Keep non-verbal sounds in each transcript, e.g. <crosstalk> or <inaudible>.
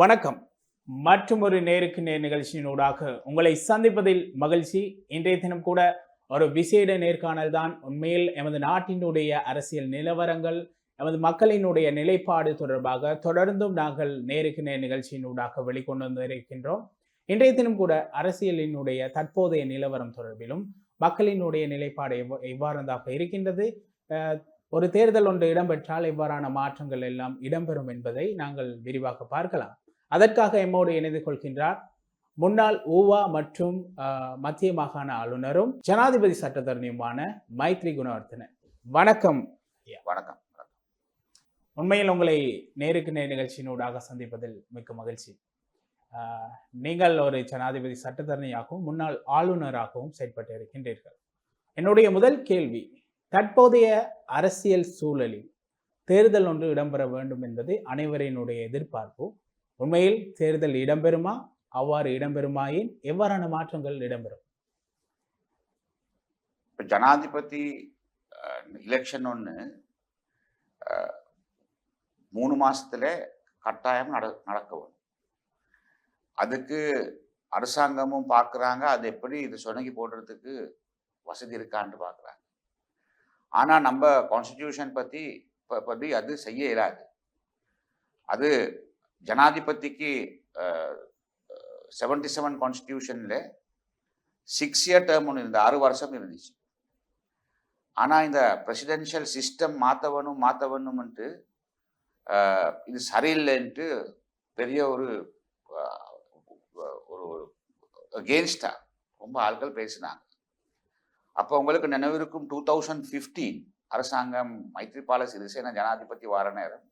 வணக்கம். மற்றும் ஒரு நேருக்கு நேர் நிகழ்ச்சியினூடாக உங்களை சந்திப்பதில் மகிழ்ச்சி. இன்றைய தினம் கூட ஒரு விசேட நேர்காணல் தான். உண்மையில் எமது நாட்டினுடைய அரசியல் நிலவரங்கள் எமது மக்களினுடைய நிலைப்பாடு தொடர்பாக தொடர்ந்தும் நாங்கள் நேருக்கு நேர் நிகழ்ச்சியினூடாக வெளிக்கொண்டு வந்திருக்கின்றோம். இன்றைய தினம் கூட அரசியலினுடைய தற்போதைய நிலவரம் தொடர்பிலும் மக்களினுடைய நிலைப்பாடு எவ்வாறுதாக இருக்கின்றது? ஒரு தேர்தல் ஒன்று இடம்பெற்றால் இவ்வாறான மாற்றங்கள் எல்லாம் இடம்பெறும் என்பதை நாங்கள் விரிவாக பார்க்கலாம். அதற்காக எம்மோடு இணைந்து கொள்கின்றார். முன்னாள் ஊவா மற்றும் மத்திய மாகாண ஆளுநரும் ஜனாதிபதி சட்டத்தரணியுமான மைத்ரி குணவர்த்தன. வணக்கம். வணக்கம். உண்மையில் உங்களை நேருக்கு நேர் நிகழ்ச்சியினூடாக சந்திப்பதில் மிக்க மகிழ்ச்சி. நீங்கள் ஒரு ஜனாதிபதி சட்டத்தரணியாகவும் முன்னாள் ஆளுநராகவும் செயல்பட்டு இருக்கின்றீர்கள். என்னுடைய முதல் கேள்வி தற்போதைய அரசியல் சூழலில் தேர்தல் ஒன்று இடம்பெற வேண்டும் என்பது அனைவரினுடைய எதிர்பார்ப்பு. உண்மையில் தேர்தல் இடம்பெறுமா? அவ்வாறு இடம்பெறுமாயின் எவ்வாறான மாற்றங்கள் இடம்பெறும்? இப்போ ஜனாதிபதி எலெக்ஷன் ஒன்று மூணு மாசத்துல கட்டாயம் நட நடக்க வேணும் அதுக்கு அரசாங்கமும் பார்க்குறாங்க அது எப்படி இது சொனங்கி போடுறதுக்கு வசதி இருக்கான்னு பார்க்குறாங்க ஆனால் நம்ம கான்ஸ்டிடியூஷன் பற்றி இப்போ பற்றி அது செய்ய இயலாது. அது ஜனாதிபதிக்கு செவன்டி செவன் கான்ஸ்டியூஷனில் சிக்ஸ் இயர் டேர்ம் ஒன்று இருந்தது ஆறு வருஷம் இருந்துச்சு. ஆனால் இந்த பிரசிடென்ஷியல் சிஸ்டம் மாற்றவனும் மாற்றவனும்ன்ட்டு இது சரியில்லைன்ட்டு பெரிய ஒரு ஒரு அகேன்ஸ்டா ரொம்ப ஆட்கள் பேசினாங்க. அப்போ உங்களுக்கு நினைவிருக்கும் டூ தௌசண்ட் ஃபிஃப்டீன் அரசாங்கம் மைத்ரிபால சிறிசேன ஜனாதிபதி வார நேரம்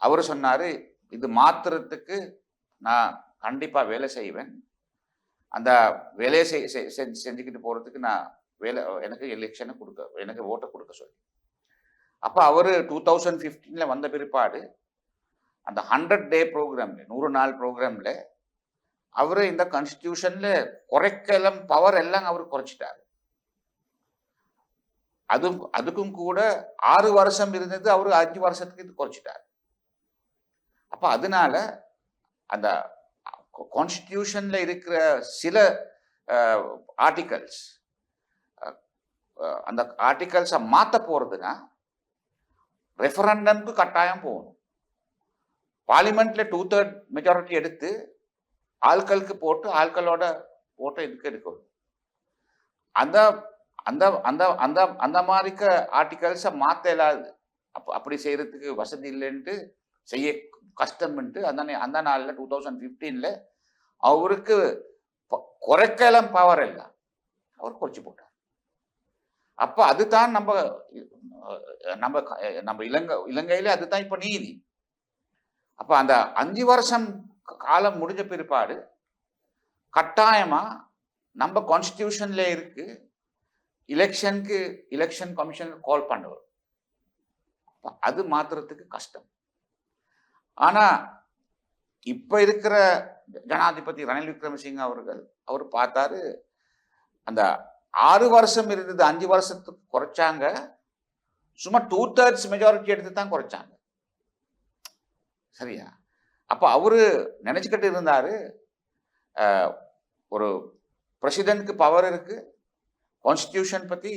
அவர் சொன்னார் இது மாத்துறதுக்கு நான் கண்டிப்பாக வேலை செய்வேன். அந்த வேலையை செய் செய்- செஞ்சு செஞ்சுக்கிட்டு போகிறதுக்கு நான் வேலை எனக்கு எலெக்ஷனை கொடுக்க எனக்கு ஓட்டை கொடுக்க சொல்லி. அப்போ அவர் டூ தௌசண்ட் ஃபிஃப்டீனில் வந்த பிற்பாடு அந்த ஹண்ட்ரட் டே ப்ரோக்ராம்ல நூறு நாள் ப்ரோக்ராமில் அவர் இந்த கான்ஸ்டியூஷனில் குறைக்கலாம் பவர் எல்லாம் அவர் குறைச்சிட்டாரு. அதுவும் அதுக்கும் கூட ஆறு வருஷம் இருந்தது அவர் அஞ்சு வருஷத்துக்கு இது குறைச்சிட்டார். அப்போ அதனால அந்த கான்ஸ்டியூஷனில் இருக்கிற சில ஆர்டிகல்ஸ் அந்த ஆர்டிகல்ஸை மாற்ற போகிறதுனா ரெஃபரண்டம்க்கு கட்டாயம் போகணும். பார்லிமெண்ட்ல டூ தேர்ட் மெஜாரிட்டி எடுத்து ஆட்களுக்கு போட்டு ஆட்களோட ஓட்டை இதுக்கு எடுக்கணும். அந்த அந்த அந்த அந்த அந்த மாதிரிக்க ஆர்டிகல்ஸை மாற்ற இல்லாது அப்போ அப்படி செய்கிறதுக்கு வசதி இல்லைன்ட்டு செய்ய கஷ்டம்ன்ட்டு அந்த அந்த நாளில் டூ தௌசண்ட் ஃபிஃப்டீனில் அவருக்கு குறைக்கலாம் பவர் இல்லை. அவர் குறைச்சி போட்டார். அப்போ அதுதான் நம்ம நம்ம நம்ம இலங்கை இலங்கையில அதுதான் இப்போ நீதி. அப்போ அந்த அஞ்சு வருஷம் காலம் முடிஞ்ச பிற்பாடு கட்டாயமா நம்ம கான்ஸ்டியூஷனில் இருக்கு. எலெக்ஷனுக்கு எலெக்ஷன் கமிஷனுக்கு கால் பண்ணுவோம். அது மாத்துறதுக்கு கஷ்டம். ஆனா இப்ப இருக்கிற ஜனாதிபதி ரணில் விக்ரமசிங்க அவர்கள் அவர் பார்த்தாரு அந்த ஆறு வருஷம் இருந்தது அஞ்சு வருஷத்துக்கு குறைச்சாங்க. சும்மா டூ தேர்ட்ஸ் மெஜாரிட்டி எடுத்து தான் குறைச்சாங்க. சரியா? அப்ப அவரு நினைச்சுக்கிட்டு இருந்தாரு ஒரு பிரசிடென்ட்க்கு பவர் இருக்கு கான்ஸ்டியூஷன் பத்தி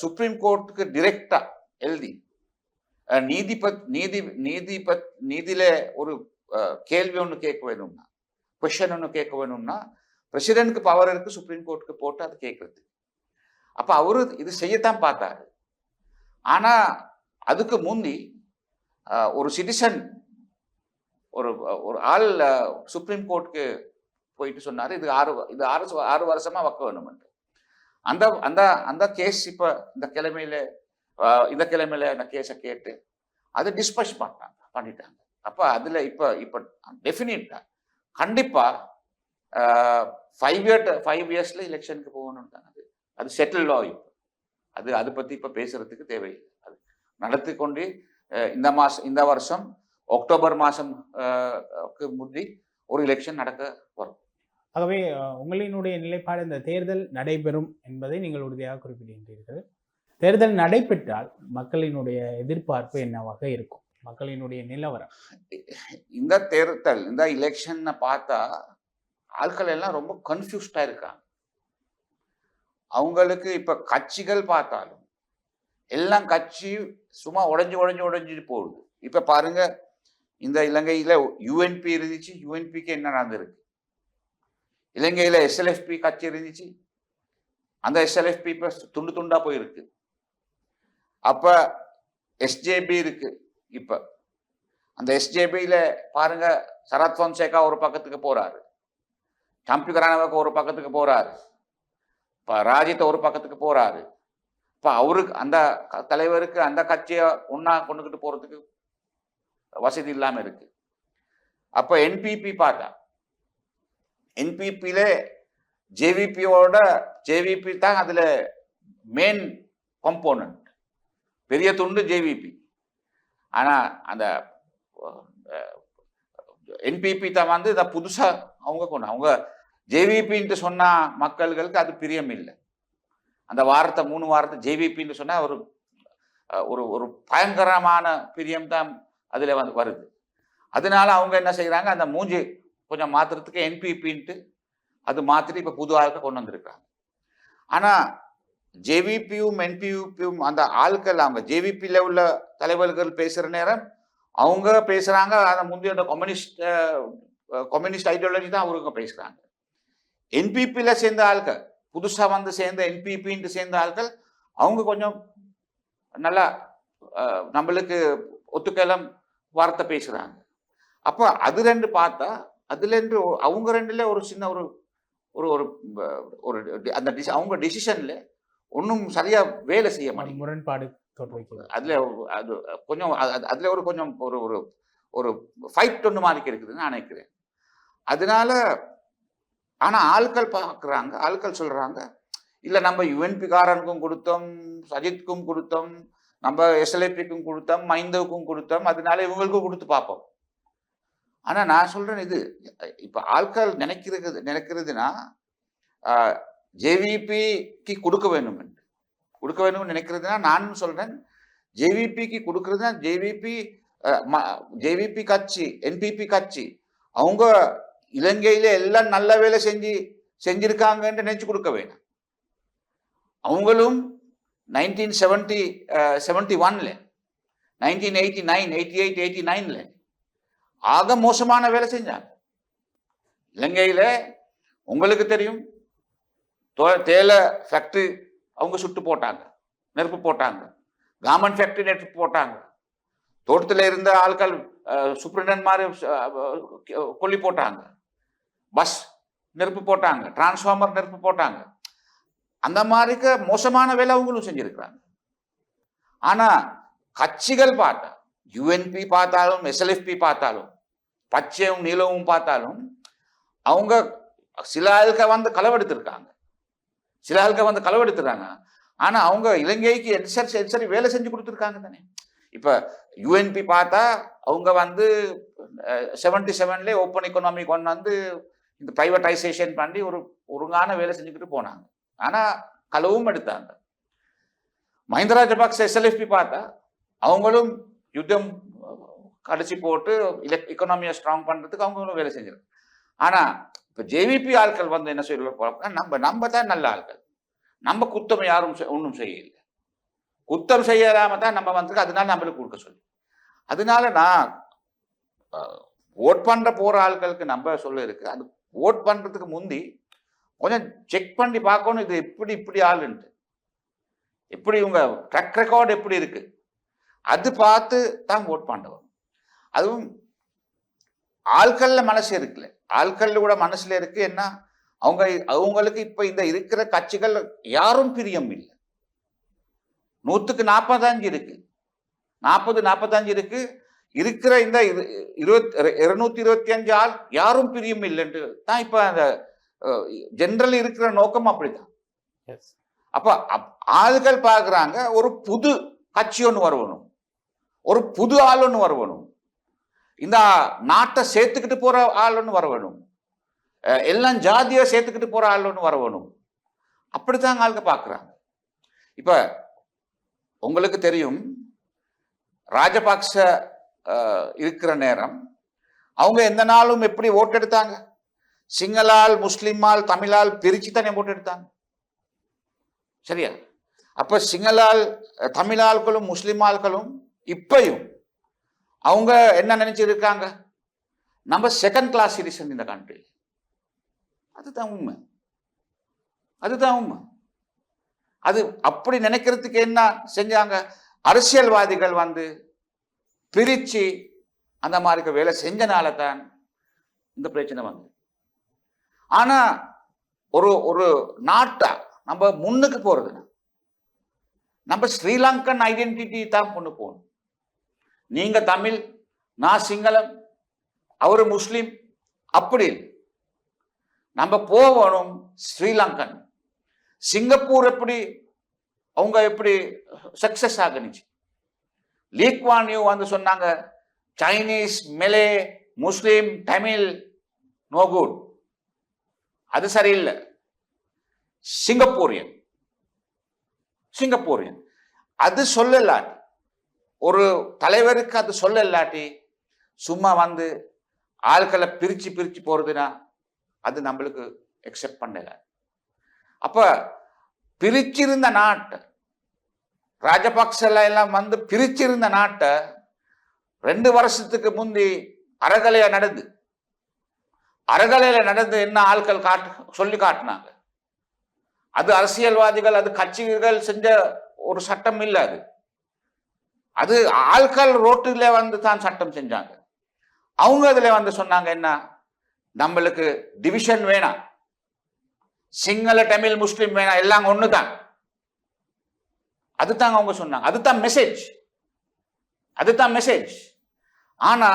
சுப்ரீம் கோர்ட்டுக்கு டிரெக்டா எழுதி நீதிபத் நீதி நீதிபத் நீதியில ஒரு கேள்வி ஒன்று கேட்க வேணும்னா கொஷன் ஒன்று கேட்க வேணும்னா பிரசிடென்ட்க்கு பவர் இருக்கு சுப்ரீம் கோர்ட்டுக்கு போட்டு அதை கேட்கறது. அப்ப அவரு இது செய்யத்தான் பார்த்தாரு. ஆனா அதுக்கு முந்தி ஒரு சிட்டிசன் ஒரு ஒரு ஆள் சுப்ரீம் கோர்ட்டுக்கு போயிட்டு சொன்னார் இது ஆறு இது ஆறு ஆறு வருஷமா வைக்க வேணும்ன்ட்டு. அந்த அந்த அந்த கேஸ் இப்போ இந்த கிழமையில இந்த கிழமையில நான் கேஸை கேட்டு அதை டிஸ்பஸ் பண்ணிட்டாங்க பண்ணிட்டாங்க. அப்போ அதில் இப்போ இப்போ டெஃபினட்டா கண்டிப்பாக ஃபைவ் இயர் ஃபைவ் இயர்ஸில் எலெக்ஷனுக்கு போகணுன்றாங்க அது. அது செட்டில் லா இப்போ. அது அதை பற்றி இப்போ பேசுகிறதுக்கு தேவையில்லை. அது நடத்தி கொண்டு இந்த மாசம் இந்த வருஷம் அக்டோபர் மாதம் முந்தி ஒரு எலெக்ஷன் நடக்க வரும். ஆகவே உங்களினுடைய நிலைப்பாடு இந்த தேர்தல் நடைபெறும் என்பதை நீங்கள் உறுதியாக குறிப்பிடுகின்றீர்கள் தேர்தல் நடைபெற்றால் மக்களினுடைய எதிர்பார்ப்பு என்னவாக இருக்கும்? மக்களினுடைய நிலவரம். இந்த தேர்தல் இந்த எலெக்ஷன் பார்த்தா ஆட்கள் எல்லாம் ரொம்ப கன்ஃபியூஸ்டா இருக்காங்க. அவங்களுக்கு இப்ப கட்சிகள் பார்த்தாலும் எல்லாம் கட்சி சும்மா உடஞ்சி உடஞ்சி உடஞ்சிட்டு போகுது. இப்ப பாருங்க இந்த இலங்கையில யூஎன்பி இருந்துச்சு யூஎன்பிக்கு என்ன நடந்திருக்கு? இலங்கையில எஸ்எல்எஃப்பி கட்சி இருந்துச்சு. அந்த எஸ்எல்எஃபி இப்ப துண்டு துண்டா போயிருக்கு. அப்ப எஸ்ஜேபி இருக்கு. இப்ப அந்த எஸ்ஜேபியில பாருங்க சரத் பொன்சேகா ஒரு பக்கத்துக்கு போறாரு. சம்பி கரானவாக்கு ஒரு பக்கத்துக்கு போறாரு. இப்ப ராஜித் ஒரு பக்கத்துக்கு போறாரு. இப்ப அவருக்கு அந்த க- தலைவருக்கு அந்த கட்சியை ஒன்னா கொண்டுகிட்டு போறதுக்கு வசதி இல்லாம இருக்கு. அப்ப என்பிபி பார்த்தா என்பிபியில ஜேவிபியோட ஜேவிபி தான் அதுல மெயின் கம்போனன்ட் பெரிய துண்டு ஜேவிபி ஆனால் அந்த என்பிபி தான் வந்து இதை புதுசாக அவங்க கொண்டு அவங்க ஜேவிபின்ட்டு சொன்னால் மக்கள்களுக்கு அது பிரியம் இல்லை. அந்த வாரத்தை மூணு வாரத்தை ஜேவிபின்னு சொன்னால் ஒரு ஒரு ஒரு பயங்கரமான பிரியம் தான் அதில் வந்து வருது. அதனால அவங்க என்ன செய்கிறாங்க அந்த மூஞ்சி கொஞ்சம் மாற்றுறதுக்கு என்பிபின்ட்டு அது மாற்றிட்டு இப்போ புது ஆளுக்கு கொண்டு வந்திருக்காங்க ஆனால் ஜேவிபியும் என்பியூபியும் அந்த ஆட்கள் அவங்க ஜேவிபியில் உள்ள தலைவர்கள் பேசுகிற நேரம் அவங்க பேசுகிறாங்க அந்த முந்தைய அந்த கம்யூனிஸ்ட் கம்யூனிஸ்ட் ஐடியாலஜி தான் அவருங்க பேசுகிறாங்க என்பிபியில் சேர்ந்த ஆட்கள் புதுசாக வந்து சேர்ந்த என்பிபின்ட்டு சேர்ந்த ஆட்கள் அவங்க கொஞ்சம் நல்லா நம்மளுக்கு ஒத்துக்கலம் வார்த்தை பேசுகிறாங்க அப்போ அது ரெண்டு பார்த்தா அதுலேருந்து அவங்க ரெண்டுல ஒரு சின்ன ஒரு ஒரு ஒரு அந்த டிசி- அவங்க டிசிஷனில் ஒன்றும் சரியா வேலை செய்ய மாட்டேங்குது. முரண்பாடு அதுல அது கொஞ்சம் அது- அது- அதுல ஒரு கொஞ்சம் ஒரு ஒரு ஒரு ஃபைட் ஒன்று மாதிரி இருக்குதுன்னு நான் நினைக்கிறேன். அதனால ஆனா ஆட்கள் பார்க்குறாங்க ஆட்கள் சொல்றாங்க இல்ல நம்ம யுஎன்பி காரனுக்கும் கொடுத்தோம் சஜித்க்கும் கொடுத்தோம் நம்ம எஸ்எல்ஏபிக்கும் கொடுத்தோம் மைந்தவுக்கும் கொடுத்தோம் அதனால இவங்களுக்கும் கொடுத்து பார்ப்போம். ஆனா நான் சொல்றேன் இது இப்ப ஆட்கள் நினைக்கிறது நினைக்கிறதுனா ஜேவிபிக்கு கொடுக்க வேண்டும் என்று கொடுக்க வேண்டும் நினைக்கிறதுனா நான் சொல்றேன். ஜேவிபிக்கு கொடுக்கறதுனா ஜேவிபி ஜேவிபி கட்சி என்பிபி கட்சி அவங்க இலங்கையில எல்லாம் நல்ல வேலை செஞ்சு செஞ்சிருக்காங்கன்னு நினைச்சு கொடுக்க வேணும். அவங்களும் நைன்டீன் செவன்டி செவன்டி ஒன்ல nineteen eighty nine eighty eight eighty நைன்ல ஆக மோசமான வேலை செஞ்சாங்க. இலங்கையில உங்களுக்கு தெரியும் தேயிலை ஃபேக்ட்ரி அவங்க சுட்டு போட்டாங்க. நெருப்பு போட்டாங்க. கார்மெண்ட் ஃபேக்ட்ரி நெருப்பு போட்டாங்க. தோட்டத்தில் இருந்த ஆட்கள் சூப்பரிண்டன் மாதிரி கொல்லி போட்டாங்க. பஸ் நெருப்பு போட்டாங்க. டிரான்ஸ்ஃபார்மர் நெருப்பு போட்டாங்க. அந்த மாதிரிக்க மோசமான வேலை அவங்களும் செஞ்சுருக்கிறாங்க. ஆனால் கட்சிகள் பார்த்தா யுஎன்பி பார்த்தாலும் எஸ்எல்எஃப்பி பார்த்தாலும் பச்சையும் நீளவும் பார்த்தாலும் அவங்க சில ஆளுக்க வந்து களவெடுத்திருக்காங்க. சில ஆளுக்க வந்து களவெடுத்துறாங்க. ஆனா அவங்க இலங்கைக்கு சரி சரி வேலை செஞ்சு கொடுத்துருக்காங்க தானே. இப்போ யூஎன்பி பார்த்தா அவங்க வந்து செவன்டி செவன்லேயே ஓப்பன் எக்கனாமி கொண்டு வந்து இந்த பிரைவேட்டைசேஷன் பண்ணி ஒரு ஒழுங்கான வேலை செஞ்சுக்கிட்டு போனாங்க. ஆனா களவும் எடுத்தாங்க. மஹிந்த ராஜபக்ச எஸ்எல்எஃப்பி பார்த்தா அவங்களும் யுத்தம் கடைசி போட்டு எக்கனாமியை ஸ்ட்ராங் பண்றதுக்கு அவங்களும் வேலை செஞ்சிருக்கு ஆனா இப்போ ஜேவிபி ஆட்கள் வந்து என்ன சொல்ல நம்ம நம்ம தான் நல்ல ஆட்கள். நம்ம குத்தம் யாரும் ஒன்றும் செய்யலை. குத்தம் செய்யலாம தான் நம்ம வந்து அதனால நம்மளுக்கு கொடுக்க சொல்லி. அதனால நான் ஓட் பண்ணுற போகிற ஆட்களுக்கு நம்ம சொல்ல இருக்கு. அது ஓட் பண்ணுறதுக்கு முந்தி கொஞ்சம் செக் பண்ணி பார்க்கணும். இது எப்படி இப்படி ஆளுன்ட்டு. எப்படி இவங்க ட்ரக் ரெக்கார்டு எப்படி இருக்கு? அது பார்த்து தான் ஓட் பண்ணுவோம் அதுவும் ஆட்களில் மனசு இருக்குல்ல. ஆட்கள்ல கூட மனசுல இருக்கு. என்ன? அவங்க அவங்களுக்கு இப்ப இந்த இருக்கிற கட்சிகள் யாரும் பிரியம் இல்லை. நூத்துக்கு நாற்பத்தஞ்சு இருக்கு. நாற்பது நாற்பத்தஞ்சு இருக்கு. இருக்கிற இந்த இரு- இருபத் இருநூத்தி இருபத்தி அஞ்சு ஆள் யாரும் பிரியம் இல்லைன்ட்டு தான் இப்ப அந்த ஜெனரல் இருக்கிற நோக்கம் அப்படிதான் அப்ப அப்- ஆளுகள் பார்க்கறாங்க. ஒரு புது கட்சி ஒன்று வரணும். ஒரு புது ஆள் ஒன்று வரணும். இந்த நாட்டை சேர்த்துக்கிட்டு போற ஆள் ஒன்று வரணும் எல்லாம் ஜாதியை சேர்த்துக்கிட்டு போற ஆள் ஒன்று வரணும் அப்படித்தான் ஆளுங்க பார்க்குறாங்க. இப்ப உங்களுக்கு தெரியும் ராஜபக்ச இருக்கிற நேரம் அவங்க எந்த நாளும் எப்படி ஓட்டு எடுத்தாங்க? சிங்களால் முஸ்லிமால் தமிழால் பிரிச்சு தானே ஓட்டு எடுத்தாங்க. சரியா? அப்ப சிங்களால் தமிழாள்களும் தமிழ் ஆட்களும் முஸ்லிம் ஆட்களும் அவங்க என்ன நினைச்சிருக்காங்க? நம்ம செகண்ட் கிளாஸ் சிட்டிசன் இந்த கண்ட்ரி அதுதான் உண்மை. அதுதான் உண்மை. அது அப்படி நினைக்கிறதுக்கு என்ன செஞ்சாங்க? அரசியல்வாதிகள் வந்து பிரிச்சு அந்த மாதிரி வேலை செஞ்சனால தான் இந்த பிரச்சனை வந்து ஆனால் ஒரு ஒரு நாட்டா நம்ம முன்னுக்கு போகிறதுனா நம்ம ஸ்ரீலங்கன் ஐடென்டிட்டி தான் கொண்டு போகணும். நீங்க தமிழ் நான் சிங்களம் அவர் முஸ்லீம் அப்படி நம்ம போகணும் ஸ்ரீலங்கன். சிங்கப்பூர் எப்படி அவங்க எப்படி சக்சஸ் ஆகணுச்சு லீக்வான் யூ வந்து சொன்னாங்க Chinese Malay Muslim Tamil no good அது சரியில்லை. சிங்கப்பூரியன். சிங்கப்பூரியன். அது சொல்லலாட்டி ஒரு தலைவருக்கு அது சொல்ல இல்லாட்டி சும்மா வந்து ஆட்களை பிரித்து பிரித்து போகிறதுன்னா அது நம்மளுக்கு எக்ஸெப்ட் பண்ணல. அப்போ பிரிச்சிருந்த நாட்டை ராஜபக்சல எல்லாம் வந்து பிரிச்சிருந்த நாட்டை ரெண்டு வருஷத்துக்கு முந்தி அறகலையா நடந்து அறகலையில நடந்து என்ன ஆட்கள் காட்டு சொல்லி காட்டினாங்க. அது அரசியல்வாதிகள் அது கட்சிகள் செஞ்ச ஒரு சட்டம் இல்லை அது. அது ஆட்கள் ரோட்டில் வந்து தான் சட்டம் செஞ்சாங்க. அவங்க அதில் வந்து சொன்னாங்க என்ன? நம்மளுக்கு டிவிஷன் வேணாம். சிங்கள தமிழ் முஸ்லீம் வேணாம். எல்லாம் ஒன்று தான் அதுதான் அவங்க சொன்னாங்க. அதுதான் மெசேஜ் அதுதான் மெசேஜ் ஆனா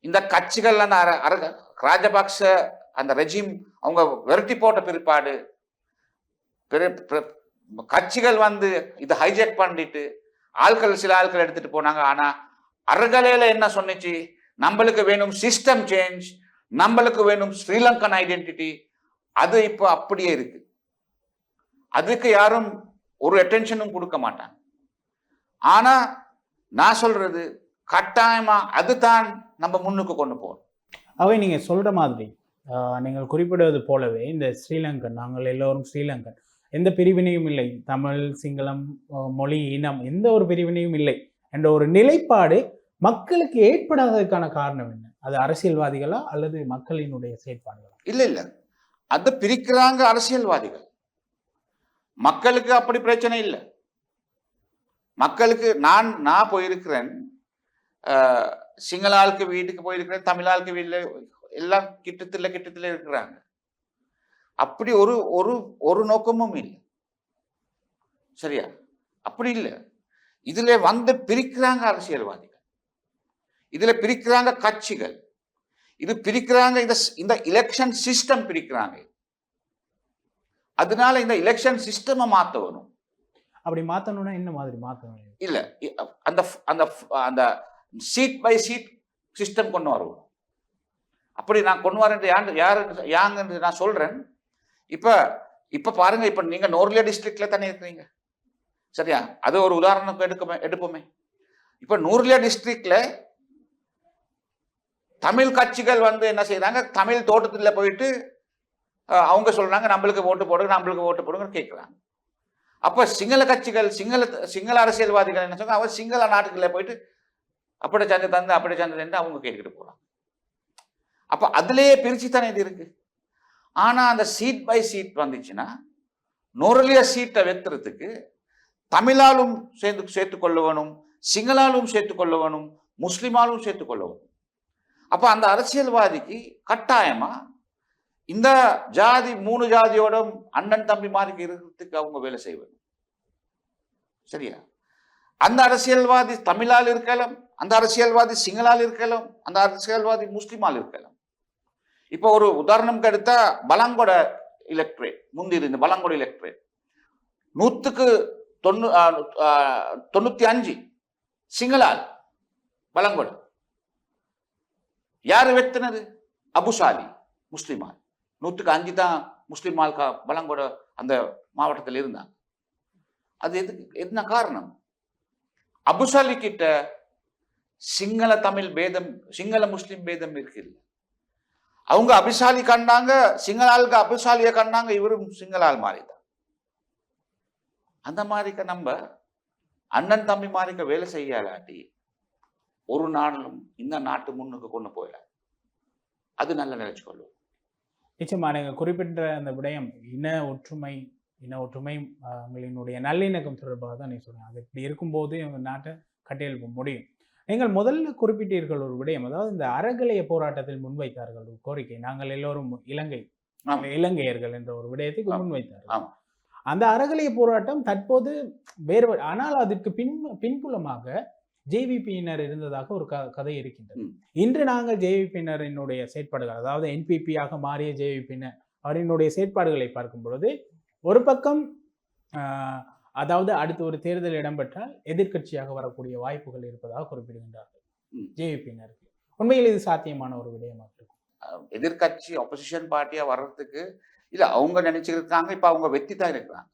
இந்த கட்சிகள் அந்த அர- அர- ராஜபக்ச அந்த ரெஜிம் அவங்க விரட்டி போட்ட பிற்பாடு பிற- கட்சிகள் வந்து இதை ஹைஜெக் பண்ணிட்டு ஆட்கள் சில ஆட்கள் எடுத்துட்டு போனாங்க. ஆனா அறகலையில என்ன சொன்னிச்சு? நம்மளுக்கு வேணும் சிஸ்டம் சேஞ்ச் நம்மளுக்கு வேணும் ஸ்ரீலங்கன் ஐடென்டிட்டி அது இப்போ அப்படியே இருக்கு. அதுக்கு யாரும் ஒரு அட்டென்ஷனும் கொடுக்க மாட்டாங்க. ஆனா நான் சொல்றது கட்டாயமா அதுதான் நம்ம முன்னுக்கு கொண்டு போகணும். அவை நீங்க சொல்ற மாதிரி நீங்கள் குறிப்பிடுவது போலவே இந்த ஸ்ரீலங்கன் நாங்கள் எல்லோரும் ஸ்ரீலங்கன் எந்த பிரிவினையும் இல்லை. தமிழ் சிங்களம் மொழி இனம் எந்த ஒரு பிரிவினையும் இல்லை என்ற ஒரு நிலைப்பாடு மக்களுக்கு ஏற்படாததுக்கான காரணம் என்ன? அது அரசியல்வாதிகளா அல்லது மக்களினுடைய செயற்பாடுகளா? இல்லை இல்ல. அதை பிரிக்கிறாங்க அரசியல்வாதிகள். மக்களுக்கு அப்படி பிரச்சனை இல்லை. மக்களுக்கு நான் நான் போயிருக்கிறேன். அஹ், சிங்கள ஆளுக்கு வீட்டுக்கு போயிருக்கிறேன் தமிழ் ஆளுக்கு வீட்டில் எல்லாம் கிட்டத்துல கிட்டத்துல இருக்கிறாங்க. அப்படி ஒரு ஒரு ஒரு நோக்கமும் இல்லை. சரியா? அப்படி இல்லை. இதுல வந்து பிரிக்கிறாங்க அரசியல்வாதிகள். இதுல பிரிக்கிறாங்க கட்சிகள். இது பிரிக்கிறாங்க இந்த இந்த எலெக்ஷன் சிஸ்டம் பிரிக்கிறாங்க. அதனால இந்த எலெக்ஷன் சிஸ்டமை மாத்தணும் அப்படி மாத்தணும்னா என்ன மாதிரி மாத்தணும்? இல்ல அந்த அந்த அந்த சீட் பை சீட் சிஸ்டம் கொண்டு வருவோம் அப்படி நான் கொண்டு வரேன் யார் யார் யாங்க நான் சொல்றேன். இப்போ இப்போ பாருங்க இப்போ நீங்கள் நோர்லியா டிஸ்ட்ரிக்ட்ல தானே இருக்கிறீங்க சரியா? அது ஒரு உதாரணம் எடுக்கமே எடுப்போமே. இப்போ நூர்லியா டிஸ்ட்ரிக்ட்ல தமிழ் கட்சிகள் வந்து என்ன செய்யறாங்க தமிழ் தோட்டத்தில் போயிட்டு அவங்க சொல்றாங்க நம்மளுக்கு ஓட்டு போடுங்க நம்மளுக்கு ஓட்டு போடுங்கன்னு கேட்குறாங்க அப்போ சிங்கள கட்சிகள் சிங்கள சிங்கள அரசியல்வாதிகள் என்ன சொல்றாங்க? அவங்க சிங்கள நாட்டுக்குள்ள போயிட்டு அப்படி சந்தை தந்து அப்படி சந்தை தந்து அவங்க கேட்டுக்கிட்டு போகிறாங்க அப்போ அதுலேயே பிரிச்சு தானே இது இருக்குது ஆனால் அந்த சீட் பை சீட் வந்துச்சுன்னா நுரலிய சீட்டை வெத்துறதுக்கு தமிழாலும் சேர்ந்து சேர்த்துக்கொள்ள வேணும் சிங்களாலும் சேர்த்துக்கொள்ள வேணும் முஸ்லீமாலும் சேர்த்துக்கொள்ள வேணும் அப்போ அந்த அரசியல்வாதிக்கு கட்டாயமாக இந்த ஜாதி மூணு ஜாதியோட அண்ணன் தம்பி மாதிரி இருக்கிறதுக்கு அவங்க வேலை செய்வாங்க. சரியா? அந்த அரசியல்வாதி தமிழால் இருக்கலாம் அந்த அரசியல்வாதி சிங்களால் இருக்கலாம் அந்த அரசியல்வாதி முஸ்லீமால் இருக்கலாம். இப்போ ஒரு உதாரணம் எடுத்தா பலங்கொட எலக்ட்ரேட் முந்தி இருந்த பலங்கொட எலக்ட்ரேட் நூற்றுக்கு தொண்ணூ ஆ, தொண்ணூத்தி அஞ்சு சிங்களால் பலங்கொட. யார் வெத்தினது அபுசாலி முஸ்லிமால் நூற்றுக்கு அஞ்சு தான் முஸ்லிம் பலங்கொட அந்த மாவட்டத்தில் இருந்தாங்க. அது எதுக்கு என்ன காரணம்? அபுசாலி கிட்ட சிங்கள தமிழ் பேதம் சிங்கள முஸ்லிம் பேதம் இருக்கு இல்லை அவங்க அபிசாலி கண்டாங்க சிங்களாளுக்கு அபிசாலியை கண்டாங்க இவரும் சிங்களால் ஆள் அந்த மாதிரிக்க நம்ம அண்ணன் தம்பி மாதிரிக்க வேலை செய்யலாட்டி ஒரு நாளும் இந்த நாட்டு முன்னுக்கு கொண்டு போயிடலாம். அது நல்ல நினைச்சுக்கொள்ளும் நிச்சயமா நீங்கள் குறிப்பிட்ட அந்த விடயம் இன ஒற்றுமை இன ஒற்றுமை அவங்களினுடைய நல்லிணக்கம் தொடர்பாக தான் நீ சொல்கிறேன் அது இப்படி இருக்கும்போது இவங்க நாட்டை கட்டியெழுப்ப முடியும். நீங்கள் முதல்ல குறிப்பிட்டீர்கள் ஒரு விடயம் அதாவது இந்த அறகலைய போராட்டத்தில் முன்வைத்தார்கள் ஒரு கோரிக்கை நாங்கள் எல்லோரும் இலங்கை. இலங்கையர்கள் என்ற ஒரு விடயத்தை. முன்வைத்தார்கள். அந்த அறகலைய போராட்டம் தற்போது வேறு ஆனால் அதற்கு பின் பின்புலமாக ஜேவிபியினர் இருந்ததாக ஒரு க கதை இருக்கின்றது. இன்று நாங்கள் ஜேவிபியினரினுடைய செயற்பாடுகள் அதாவது என்பிபியாக மாறிய ஜேவிபியினர் அவரினுடைய செயற்பாடுகளை பார்க்கும் பொழுது ஒரு பக்கம் ஆஹ், அதாவது அடுத்து ஒரு தேர்தல் இடம்பெற்றால் எதிர்க்கட்சியாக வரக்கூடிய வாய்ப்புகள் இருப்பதாக குறிப்பிடுகின்றார்கள். ஜேவிபியினருக்கு உண்மையில் இது சாத்தியமான ஒரு விடயமாக இருக்கும் எதிர்கட்சி opposition பார்ட்டியா வர்றதுக்கு இல்ல அவங்க நினைச்சிருக்காங்க இப்ப அவங்க வெத்தி தான் இருக்கிறாங்க.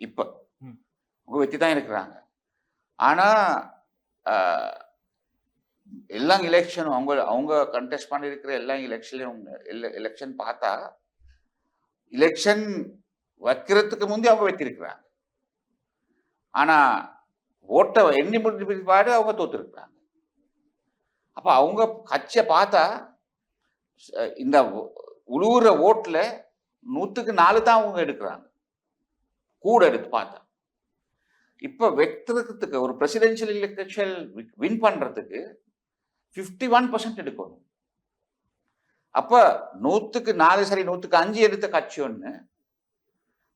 இப்ப. அவங்க வெத்தி தான் இருக்கிறாங்க. ஆனா எல்லா எலெக்ஷனும் அவங்க அவங்க கண்டெஸ்ட் பண்ணியிருக்கிற எல்லா எலெக்ஷன்லையும் எலெக்ஷன் பார்த்தா எலெக்ஷன் வைக்கிறதுக்கு முந்தைய அவங்க வெத்திருக்கிறாங்க ஆனால் ஓட்டை எண்ணி முடிஞ்ச பிற்பாடு அவங்க தோத்துருக்குறாங்க. அப்போ அவங்க கட்சியை பார்த்தா இந்த உழுவுற ஓட்டில் நூற்றுக்கு நாலு தான் அவங்க எடுக்கிறாங்க. கூட எடுத்து பார்த்தா. இப்போ வெக்கிறதுக்கு ஒரு பிரசிடென்ஷியல் எலெக்ஷன் வின் பண்ணுறதுக்கு ஃபிஃப்டி ஒன் பர்சன்ட் எடுக்கணும். அப்போ நூற்றுக்கு நாலு சரி நூற்றுக்கு அஞ்சு எடுத்த கட்சி ஒன்று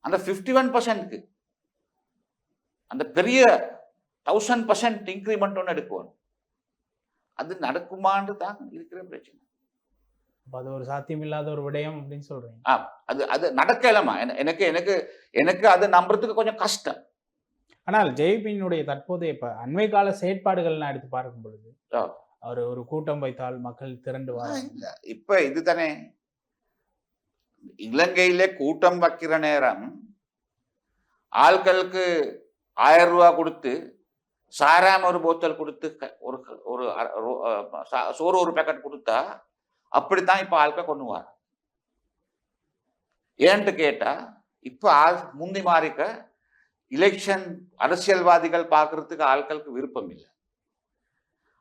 அந்த ஃபிஃப்டி ஒன் பர்சன்ட்க்கு அந்த பெரிய தௌசண்ட் பர்சன்ட் இன்க்ரிமெண்ட் ஒன்று எடுக்கணும் அது நடக்குமான்னு தான் இருக்கிற பிரச்சனை. அது ஒரு சாத்தியமில்லாத ஒரு விடயம் அப்படின்னு சொல்றீங்க. அது அது நடக்கலாமா என- எனக்கு எனக்கு எனக்கு அது நம்புறதுக்கு கொஞ்சம் கஷ்டம். ஆனால் ஜேபியினுடைய தற்போதைய இப்ப அண்மை கால செயற்பாடுகள் நான் எடுத்து பார்க்கும் பொழுது ஆ. அவர் ஒரு கூட்டம் வைத்தால் மக்கள் திரண்டு இப்ப இதுதானே. இலங்கையில கூட்டம் வைக்கிற நேரம் ஆட்களுக்கு ஆயிரம் ரூபா கொடுத்து சாராம ஒரு போத்தல் கொடுத்து ஒரு ஒரு சோறு ஒரு பேக்கெட் கொடுத்தா அப்படித்தான் இப்போ ஆட்கள் கொண்டுவார் ஏன்ட்டு கேட்டா இப்போ ஆள் முந்தி மாறிக்க இலெக்ஷன் அரசியல்வாதிகள் பார்க்கறதுக்கு ஆட்களுக்கு விருப்பம் இல்லை.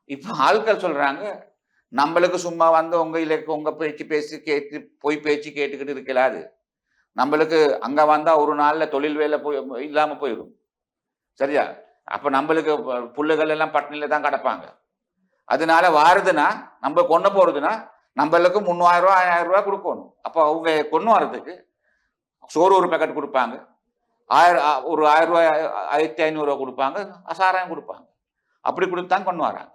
இப்போ ஆட்கள் சொல்றாங்க நம்மளுக்கு சும்மா வந்து உங்க இலக்கு உங்க பேச்சு பேசி கேட்டு போய் பேச்சு கேட்டுக்கிட்டு இருக்கலாது. நம்மளுக்கு அங்க வந்தா ஒரு நாள்ல தொழில் வேலை போய் இல்லாம போயிடும். சரியா? அப்போ நம்மளுக்கு புல்லுகள் புள்ளைகள் எல்லாம் பட்டினியில் தான் கிடப்பாங்க. அதனால வாருதுன்னா நம்ம கொண்டு போகிறதுன்னா நம்மளுக்கு மூணாயிரம் ரூபாய் ஆயிரம் கொடுக்கணும். அப்போ அவங்க கொண்டு வரதுக்கு சோறு ஒரு பேக்கெட் கொடுப்பாங்க. ஆயிரம் ஒரு ஆயிரம் ரூபாய் ஆயிரத்தி ஐநூறுரூவா கொடுப்பாங்க. சாராயம் கொடுப்பாங்க. அப்படி கொடுத்தான் கொண்டு வராங்க.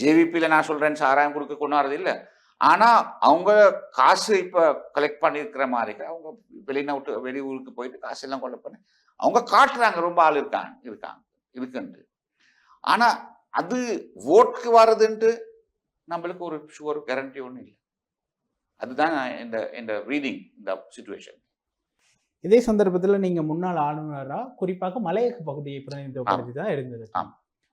ஜேவிபியில் நான் சொல்கிறேன் சாராயம் கொடுக்க கொண்டு வரது இல்லை. ஆனால் அவங்க காசு இப்போ கலெக்ட் பண்ணியிருக்கிற மாதிரி அவங்க வெளிநாட்டு வெளியூருக்கு போயிட்டு காசு எல்லாம் கொண்டு பண்ணி அவங்க காட்டுறாங்க ரொம்ப ஆள் இருக்காங்க இருக்காங்க இருக்குன்ட்டு ஆனா அது ஓட்டுக்கு வர்றதுன்ட்டு நம்மளுக்கு ஒரு ஷுவர் கேரண்டி ஒன்றும் இல்லை அதுதான் இந்த இந்த ரீடிங் இந்த சுச்சுவேஷன் இதே சந்தர்ப்பத்துல நீங்க முன்னாள் ஆளுநரா குறிப்பாக மலையக பகுதியை பிரதிநிதித்துவப்படுத்தி தான் இருந்தது.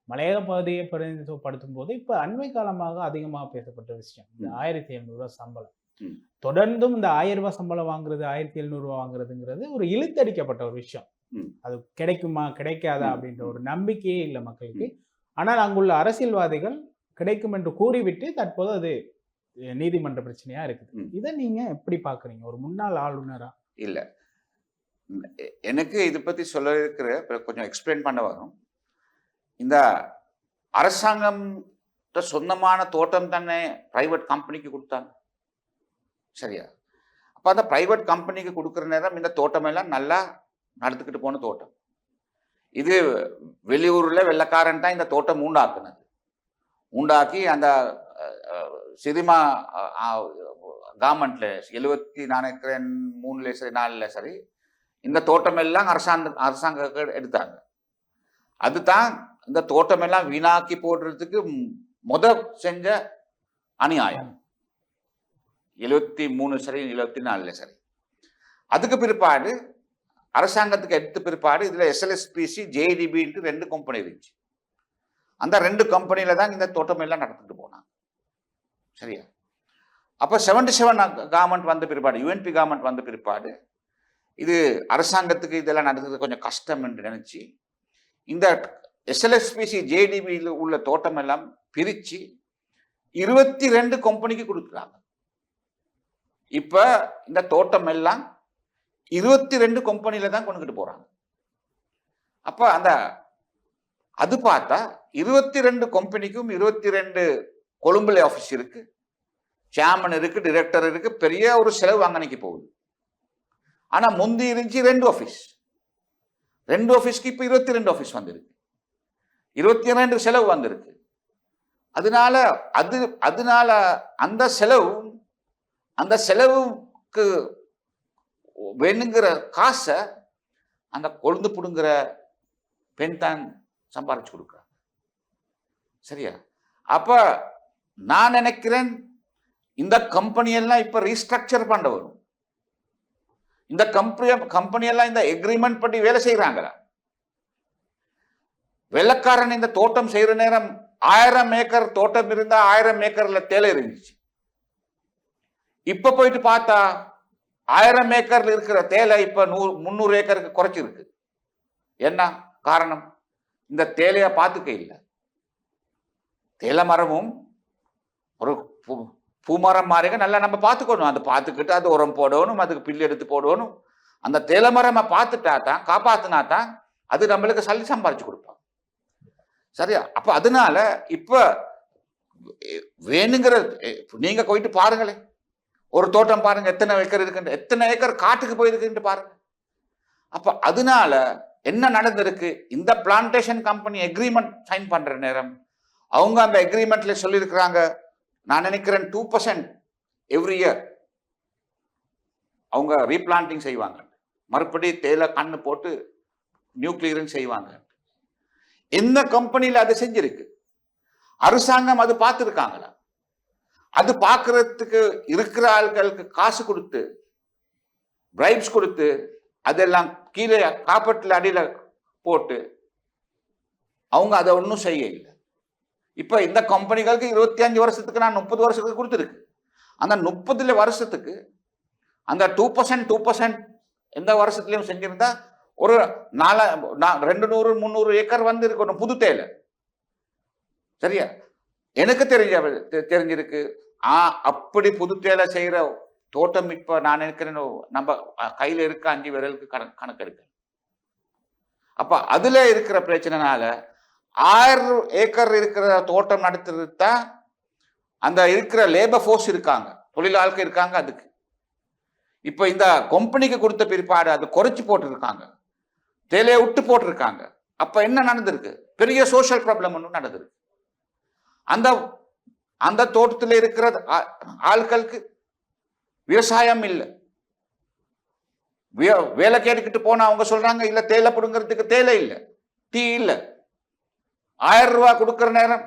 மலையக பகுதியை பிரதிநிதித்துவப்படுத்தும் போது இப்ப அண்மை காலமாக அதிகமாக பேசப்பட்ட விஷயம் இந்த. ஆயிரத்தி எழுநூறு ரூபாய் சம்பளம். தொடர்ந்தும் இந்த ஆயிரம் ரூபாய் சம்பளம் வாங்குறது ஆயிரத்தி எழுநூறு ரூபாய் வாங்குறதுங்கிறது ஒரு இழுத்தடிக்கப்பட்ட ஒரு விஷயம். அது கிடைக்குமா கிடைக்காதா. அப்படின்ற ஒரு நம்பிக்கையே இல்லை மக்களுக்கு. ஆனால் அங்குள்ள அரசியல்வாதிகள் கிடைக்கும் என்று கூறிவிட்டு தற்போது அது நீதிமன்ற பிரச்சனையா இருக்குது. இதை நீங்க எப்படி பாக்குறீங்க ஒரு முன்னாள் ஆளுநரா? இல்லை. எனக்கு இது பத்தி சொல்ல இருக்கிற கொஞ்சம் எக்ஸ்பிளைன் பண்ண வரும். இந்த அரசாங்கம் சொந்தமான தோட்டம் தானே பிரைவேட் கம்பெனிக்கு கொடுத்தாங்க. சரியா? அப்ப அந்த பிரைவேட் கம்பெனிக்கு கொடுக்குற நேரம் இந்த தோட்டம் எல்லாம் நல்லா நடந்துக்கிட்டு போன தோட்டம். இது வெளியூர்ல வெள்ளக்காரன் தான் இந்த தோட்டம் உண்டாக்குனது. உண்டாக்கி அந்த சினிமா கவர்மெண்ட்ல எழுபத்தி நினைக்கிறேன் மூணுல சரி நாலுல சரி இந்த தோட்டம் எல்லாம் அரசாங்க அரசாங்க எடுத்தாங்க. அதுதான் இந்த தோட்டம் எல்லாம் வீணாக்கி போடுறதுக்கு முத செஞ்ச அநியாயம். எழுபத்தி மூணு சரி எழுபத்தி நாலுல சரி. அதுக்கு பிற்பாடு அரசாங்கத்துக்கு எடுத்த பிற்பாடு இதில் எஸ்எல்எஸ்பிசி ஜேடிபின்ட்டு ரெண்டு கம்பெனி இருந்துச்சு. அந்த ரெண்டு கம்பெனியில தான் இந்த தோட்டம் எல்லாம் நடத்திட்டு போனாங்க. சரியா? அப்போ செவன்டி செவன் கவர்மெண்ட் வந்த பிற்பாடு யூஎன்பி கவர்மெண்ட் வந்த பிற்பாடு இது அரசாங்கத்துக்கு இதெல்லாம் நடந்தது கொஞ்சம் கஷ்டம் என்று நினச்சி இந்த எஸ்எல்எஸ்பிசி ஜேடிபியில் உள்ள தோட்டம் எல்லாம் பிரித்து இருபத்தி ரெண்டு கம்பெனிக்கு கொடுக்குறாங்க இப்போ இந்த தோட்டம் எல்லாம் இருபத்தி ரெண்டு கம்பெனில தான் கொண்டுகிட்டு போறாங்க. அப்ப அந்த அது பார்த்தா இருபத்தி ரெண்டு கம்பெனிக்கும் இருபத்தி ரெண்டு கொழும்புல ஆஃபீஸ் இருக்கு. சேர்மன் இருக்கு டிரெக்டர் இருக்கு பெரிய ஒரு செலவு அங்கனைக்கு போகுது. ஆனா முந்தி இருந்துச்சு ரெண்டு ஆஃபீஸ் ரெண்டு ஆஃபீஸ்க்கு இப்போ இருபத்தி ரெண்டு ஆஃபீஸ் வந்திருக்கு. இருபத்தி ரெண்டு செலவு வந்திருக்கு. அதனால அது அதனால அந்த செலவு அந்த செலவுக்கு வேணுங்கிற காசை அந்த கொழுந்து பிடுங்குற பெண் தான் சம்பாரிச்சு கொடுக்குறாங்க சரியா? அப்போ நான் நினைக்கிறேன் இந்த கம்பெனியெல்லாம் இப்போ ரீஸ்ட்ரக்சர் பண்ண வரும். இந்த கம்பெனி கம்பெனியெல்லாம் இந்த எக்ரிமெண்ட் பண்ணி வேலை செய்கிறாங்களா வெள்ளக்காரன் இந்த தோட்டம் செய்கிற நேரம் ஆயிரம் ஏக்கர் தோட்டம் இருந்தால் ஆயிரம் ஏக்கரில் தேலை இருந்துச்சு இப்போ போயிட்டு பார்த்தா ஆயிரம் ஏக்கர்ல இருக்கிற தேலை இப்ப நூறு முந்நூறு ஏக்கருக்கு குறைச்சிருக்கு. என்ன காரணம்? இந்த தேலைய பார்த்துக்க இல்லை. தேலை மரமும் ஒரு பூ- பூமரம் மாதிரி நல்லா நம்ம பார்த்துக்கணும் அதை பார்த்துக்கிட்டு அது உரம் போடணும் அதுக்கு பில்லு எடுத்து போடணும். அந்த தேலை மரமை பார்த்துட்டா தான் காப்பாத்தினா தான் அது நம்மளுக்கு சளி சம்பாரிச்சு கொடுப்பாங்க. சரியா? அப்ப அதனால இப்ப வேணுங்கிற நீங்க போயிட்டு பாருங்களேன். ஒரு தோட்டம் பாருங்க எத்தனை ஏக்கர் இருக்குன்ற எத்தனை ஏக்கர் காட்டுக்கு போயிருக்குன்ட்டு பாருங்க. அப்ப அதனால என்ன நடந்திருக்கு? இந்த பிளான்டேஷன் கம்பெனி எக்ரிமெண்ட் சைன் பண்ற நேரம். அவங்க அந்த எக்ரிமெண்ட்ல சொல்லியிருக்கிறாங்க நான் நினைக்கிறேன் டூ பர்சன்ட் எவ்ரி இயர் அவங்க ரீபிளான்டிங் செய்வாங்க. மறுபடி தேயிலை கண்ணு போட்டு நியூக்ளியரிங் செய்வாங்க. எந்த கம்பெனியில் அது செஞ்சிருக்கு? அரசாங்கம் அது பார்த்துருக்காங்களா? அது பார்க்கறதுக்கு இருக்கிற ஆட்களுக்கு காசு கொடுத்து பிரைப்ஸ் கொடுத்து அதெல்லாம் கீழே காப்பட்டில் அடியில் போட்டு அவங்க அதை ஒன்றும் செய்ய இல்லை. இப்போ இந்த கம்பெனிகளுக்கு இருபத்தி அஞ்சு வருஷத்துக்கு நான் முப்பது வருஷத்துக்கு கொடுத்துருக்கு. அந்த முப்பதுல வருஷத்துக்கு அந்த டூ பர்சன்ட் டூ பர்சன்ட் எந்த வருஷத்துலையும் செஞ்சிருந்தா ஒரு நாலா ரெண்டு நூறு முந்நூறு ஏக்கர் வந்து இருக்கணும் புது தேயிலை சரியா? எனக்கு தெரிஞ்ச தெரிஞ்சிருக்கு. ஆ அப்படி புதுத்தேலை செய்கிற தோட்டம் இப்போ நான் நினைக்கிறேன் நம்ம கையில் இருக்க அஞ்சு விரலுக்கு கணக்கு கணக்கு இருக்கு. அப்போ அதில் இருக்கிற பிரச்சனைனால ஆயிரம் ஏக்கர் இருக்கிற தோட்டம் நடத்துறது தான் அந்த இருக்கிற லேபர் ஃபோர்ஸ் இருக்காங்க. தொழிலாளர்கள் இருக்காங்க அதுக்கு. இப்போ இந்த கம்பெனிக்கு கொடுத்த பிற்பாடு அது குறைச்சி போட்டிருக்காங்க. தேலையை விட்டு போட்டிருக்காங்க. அப்போ என்ன நடந்திருக்கு? பெரிய சோஷியல் ப்ராப்ளம் ஒன்றும் நடந்திருக்கு. அந்த அந்த தோட்டத்தில் இருக்கிற ஆட்களுக்கு விவசாயம் இல்லை. வேலை கேட்டுக்கிட்டு போனா அவங்க சொல்றாங்க இல்ல தேயிலை பிடுங்கிறதுக்கு தேயிலை இல்லை டீ இல்லை. ஆயிரம் ரூபாய் கொடுக்கிற நேரம்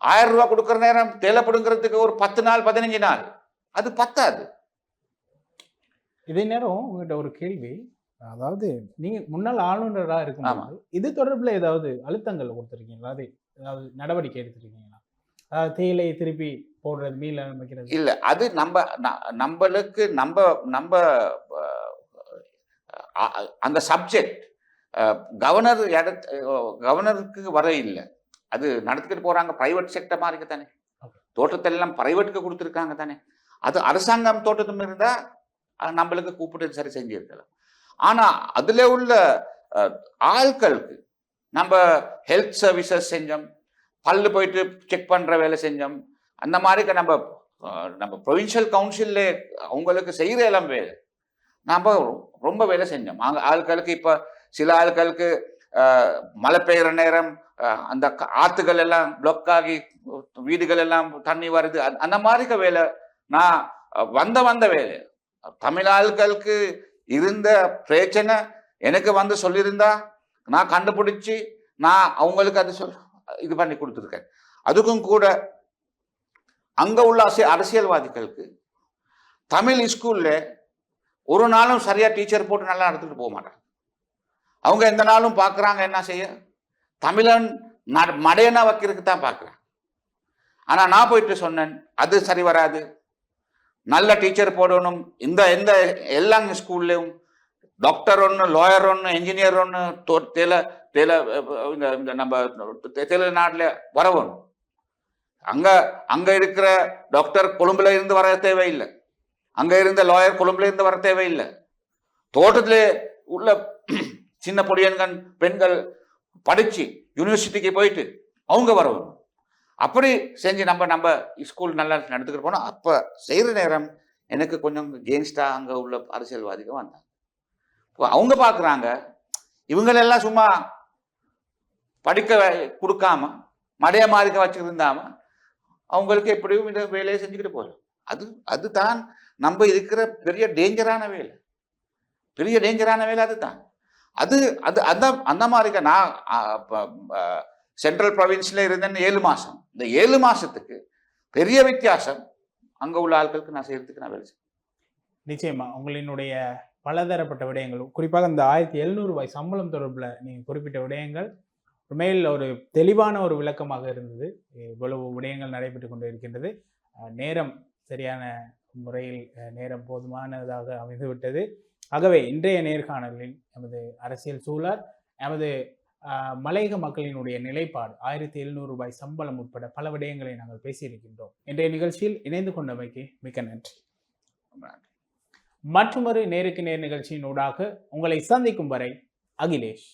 ஆயிரம் ரூபாய் கொடுக்கிற நேரம் தேயிலை பிடுங்கிறதுக்கு ஒரு பத்து நாள் பதினஞ்சு நாள். அது பத்தாது. இதே நேரம் உங்ககிட்ட ஒரு கேள்வி. அதாவது நீங்க முன்னாள் ஆளுநரா இருக்கும்போது இது தொடர்புல ஏதாவது அழுத்தங்கள் கொடுத்துருக்கீங்களா? அது ஏதாவது நடவடிக்கை எடுத்திருக்கீங்களா? அதாவது தேயிலையை திருப்பி போடுறது மீள அமைக்கிறது. இல்ல அது நம்ம நம்மளுக்கு நம்ம நம்ம அந்த சப்ஜெக்ட் கவர்னர் கவர்னருக்கு வர இல்லை. அது நடத்திக்கிட்டு போறாங்க பிரைவேட் செக்டர் மாதிரி தானே. தோட்டத்தை எல்லாம் பிரைவேட்டுக்கு கொடுத்துருக்காங்க தானே. அது அரசாங்கம் தோட்டத்தும் இருந்தா அஹ், நம்மளுக்கு கூப்பிட்டு சரி செஞ்சிருக்கலாம். ஆனா அதுல உள்ள ஆட்களுக்கு நம்ம ஹெல்த் சர்வீசஸ் செஞ்சோம் பல்லு போயிட்டு செக் பண்ணுற வேலை செஞ்சோம். அந்த மாதிரி நம்ம நம்ம ப்ரொவின்ஷியல் கவுன்சிலில் அவங்களுக்கு செய்கிற எல்லாம் வேலை. நாம் ரொம்ப வேலை செஞ்சோம். அங்கே ஆட்களுக்கு இப்போ சில ஆட்களுக்கு மழை பெய்கிற நேரம் அந்த ஆற்றுகள் எல்லாம் பிளாக் ஆகி வீடுகள் எல்லாம் தண்ணி வருது. அந்த- அந்த வேலை நான் வந்த வந்த வேலை. தமிழ் ஆட்களுக்கு இருந்த பிரச்சனை எனக்கு வந்து சொல்லியிருந்தா நான் கண்டுபிடிச்சி நான் அவங்களுக்கு அது சொல் இது பண்ணி கொடுத்துருக்கேன். அதுக்கும் கூட அங்கே உள்ள அரசியல் அரசியல்வாதிகளுக்கு தமிழ் ஸ்கூலில் ஒரு நாளும் சரியாக டீச்சர் போட்டு நல்லா நடத்திட்டு போக மாட்டாங்க. அவங்க எந்த நாளும் பார்க்குறாங்க என்ன செய்ய? தமிழன் ந மடையனா வைக்கிறதுக்கு தான் பார்க்குறேன் ஆனால் நான் போயிட்டு சொன்னேன் அது சரி வராது. நல்ல டீச்சர் போடணும். இந்த எந்த எல்லா ஸ்கூல்லையும் டாக்டர் ஒன்று லாயர் ஒன்று என்ஜினியர் ஒன்று தேல தெல அஹ், இந்த இந்த நம்ம தெல நாட்டில் வரணும் அங்கே அங்கே இருக்கிற டாக்டர் கொழும்புல இருந்து வர தேவையில்லை. அங்கே இருந்த லாயர் கொழும்புல இருந்து வர தேவையில்லை. தோட்டத்திலே உள்ள <clears throat> சின்ன பொடியன்கள் பெண்கள் படித்து யூனிவர்சிட்டிக்கு போயிட்டு அவங்க வரணும் அப்படி செஞ்சு நம்ம நம்ம ஸ்கூல் நல்லா நடந்துக்கிட்டு போனோம் அப்போ செய்கிற நேரம் எனக்கு கொஞ்சம் கேங்ஸ்டாக அங்கே உள்ள அரசியல்வாதிகள் வந்தாங்க. அவங்க பார்க்குறாங்க இவங்களெல்லாம் சும்மா படிக்க கொடுக்காம மடைய மாறிக்க வச்சுருந்தாம அவங்களுக்கு எப்படியும் இந்த வேலையை செஞ்சுக்கிட்டு போகலாம் அது அதுதான் நம்ம இருக்கிற பெரிய டேஞ்சரான வேலை. பெரிய டேஞ்சரான வேலை அதுதான். அது அது அந்த அந்த மாதிரி நான் சென்ட்ரல் ப்ரொவின்ஸில் இருந்தேன் ஏழு மாதம் இந்த ஏழு மாதத்துக்கு பெரிய வித்தியாசம் அங்கே உள்ள ஆட்களுக்கு நான் செய்யறதுக்கு நான் வேலை செய்வேன். நிச்சயமா. உங்களினுடைய பலதரப்பட்ட விடயங்கள். குறிப்பாக இந்த ஆயிரத்தி எழுநூறு ரூபாய் சம்பளம் தொடர்பில் நீங்கள் குறிப்பிட்ட விடயங்கள் உண்மையில் ஒரு தெளிவான ஒரு விளக்கமாக இருந்தது. இவ்வளவு விடயங்கள் நடைபெற்று கொண்டு இருக்கின்றது. நேரம் சரியான முறையில் நேரம் போதுமானதாக அமைந்துவிட்டது. ஆகவே இன்றைய நேர்காணலில் எமது அரசியல் சூழல் எமது மலையக மக்களினுடைய நிலைப்பாடு ஆயிரத்தி எழுநூறு ரூபாய் சம்பளம் உட்பட பல விடயங்களை நாங்கள் பேசியிருக்கின்றோம். இன்றைய நிகழ்ச்சியில் இணைந்து கொண்டமைக்கு மிக்க நன்றி. மற்றொரு நேருக்கு நேர் நிகழ்ச்சியின் ஊடாக உங்களை சந்திக்கும் வரை அகிலேஷ்.